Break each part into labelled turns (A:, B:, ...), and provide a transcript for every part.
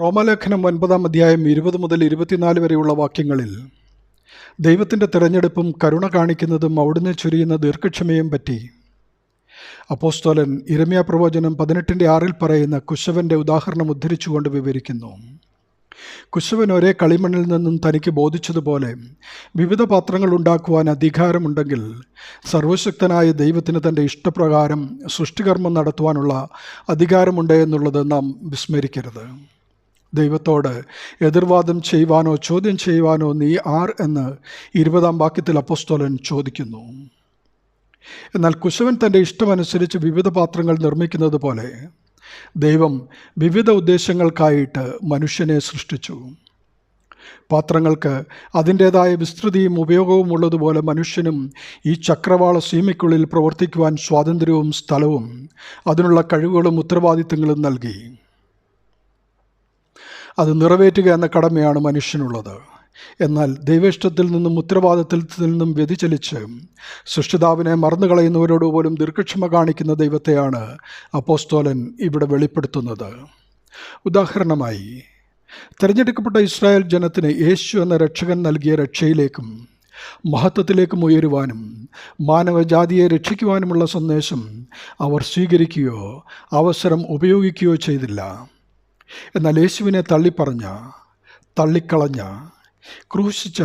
A: റോമാലേഖനം ഒൻപതാം അധ്യായം ഇരുപത് മുതൽ ഇരുപത്തിനാല് വരെയുള്ള വാക്യങ്ങളിൽ ദൈവത്തിന്റെ തിരഞ്ഞെടുപ്പും കരുണ കാണിക്കുന്നതും അവിടുന്ന് ചൊരിയുന്ന ദീർഘക്ഷമയും പറ്റി. അപ്പോസ്തോലൻ ഇരമ്യ പ്രവചനം പതിനെട്ടിന്റെ ആറിൽ പറയുന്ന കുശവന്റെ ഉദാഹരണം ഉദ്ധരിച്ചുകൊണ്ട് വിവരിക്കുന്നു. കുശവൻ ഒരേ കളിമണ്ണിൽ നിന്നും തനിക്ക് ബോധിച്ചതുപോലെ വിവിധ പാത്രങ്ങൾ ഉണ്ടാക്കുവാൻ അധികാരമുണ്ടെങ്കിൽ സർവശക്തനായ ദൈവത്തിന് തന്റെ ഇഷ്ടപ്രകാരം സൃഷ്ടികർമ്മം നടത്തുവാനുള്ള അധികാരമുണ്ട് എന്നുള്ളത് നാം വിസ്മരിക്കരുത്. ദൈവത്തോട് എതിർവാദം ചെയ്യുവാനോ ചോദ്യം ചെയ്യുവാനോ നീ ആർ എന്ന് ഇരുപതാം വാക്യത്തിൽ അപ്പോസ്തോലൻ ചോദിക്കുന്നു. എന്നാൽ കുശവൻ തന്റെ ഇഷ്ടമനുസരിച്ച് വിവിധ പാത്രങ്ങൾ നിർമ്മിക്കുന്നത് പോലെ ദൈവം വിവിധ ഉദ്ദേശങ്ങൾക്കായിട്ട് മനുഷ്യനെ സൃഷ്ടിച്ചു. പാത്രങ്ങൾക്ക് അതിന്റേതായ വിസ്തൃതിയും ഉപയോഗവും ഉള്ളതുപോലെ മനുഷ്യനും ഈ ചക്രവാള സീമയ്ക്കുള്ളിൽ പ്രവർത്തിക്കുവാൻ സ്വാതന്ത്ര്യവും സ്ഥലവും അതിനുള്ള കഴിവുകളും ഉത്തരവാദിത്തങ്ങളും നൽകി. അത് നിറവേറ്റുക എന്ന കടമയാണ് മനുഷ്യനുള്ളത്. എന്നാൽ ദൈവേഷ്ടത്തിൽ നിന്നും ഉത്തരവാദിത്തത്തിൽ നിന്നും വ്യതിചലിച്ച് സൃഷ്ടിതാവിനെ മറന്നു കളയുന്നവരോട് പോലും ദീർഘക്ഷമ കാണിക്കുന്ന ദൈവത്തെയാണ് അപ്പോസ്തോലൻ ഇവിടെ വെളിപ്പെടുത്തുന്നത്. ഉദാഹരണമായി തിരഞ്ഞെടുക്കപ്പെട്ട ഇസ്രായേൽ ജനത്തിന് യേശു എന്ന രക്ഷകൻ നൽകിയ രക്ഷയിലേക്കും മഹത്വത്തിലേക്കും ഉയരുവാനും മാനവജാതിയെ രക്ഷിക്കുവാനുമുള്ള സന്ദേശം അവർ സ്വീകരിക്കുകയോ അവസരം ഉപയോഗിക്കുകയോ ചെയ്തില്ല. എന്നാൽ യേശുവിനെ തള്ളിപ്പറഞ്ഞ തള്ളിക്കളഞ്ഞ ക്രൂശിച്ച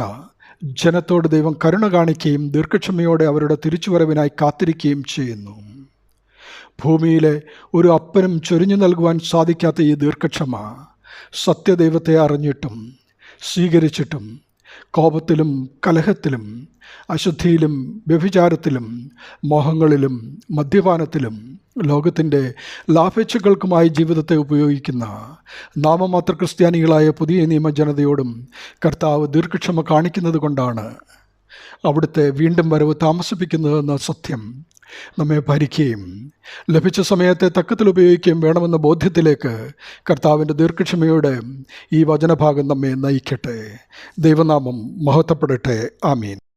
A: ജനത്തോട് ദൈവം കരുണ കാണിക്കുകയും ദീർഘക്ഷമയോടെ അവരുടെ തിരിച്ചുവരവിനായി കാത്തിരിക്കുകയും ചെയ്യുന്നു. ഭൂമിയിലെ ഒരു അപ്പനും ചൊരിഞ്ഞു നൽകുവാൻ സാധിക്കാത്ത ഈ ദീർഘക്ഷമ സത്യദൈവത്തെ അറിഞ്ഞിട്ടും സ്വീകരിച്ചിട്ടും കോപത്തിലും കലഹത്തിലും അശുദ്ധിയിലും വ്യഭിചാരത്തിലും മോഹങ്ങളിലും മദ്യപാനത്തിലും ലോകത്തിന്റെ ലാഭേച്ഛകൾക്കുമായി ജീവിതത്തെ ഉപയോഗിക്കുന്ന നാമമാത്ര ക്രിസ്ത്യാനികളായ പുതിയ നിയമജനതയോടും കർത്താവ് ദീർഘക്ഷമ കാണിക്കുന്നത് കൊണ്ടാണ് അവിടുത്തെ വീണ്ടും വരവ് താമസിപ്പിക്കുന്നതെന്ന സത്യം നമ്മെ ഭരിക്കുകയും ലഭിച്ച സമയത്തെ തക്കത്തിൽ ഉപയോഗിക്കുകയും വേണമെന്ന ബോധ്യത്തിലേക്ക് കർത്താവിന്റെ ദീർഘക്ഷമയോടെ ഈ വചനഭാഗം നമ്മെ നയിക്കട്ടെ. ദൈവനാമം മഹത്വപ്പെടട്ടെ. ആമീൻ.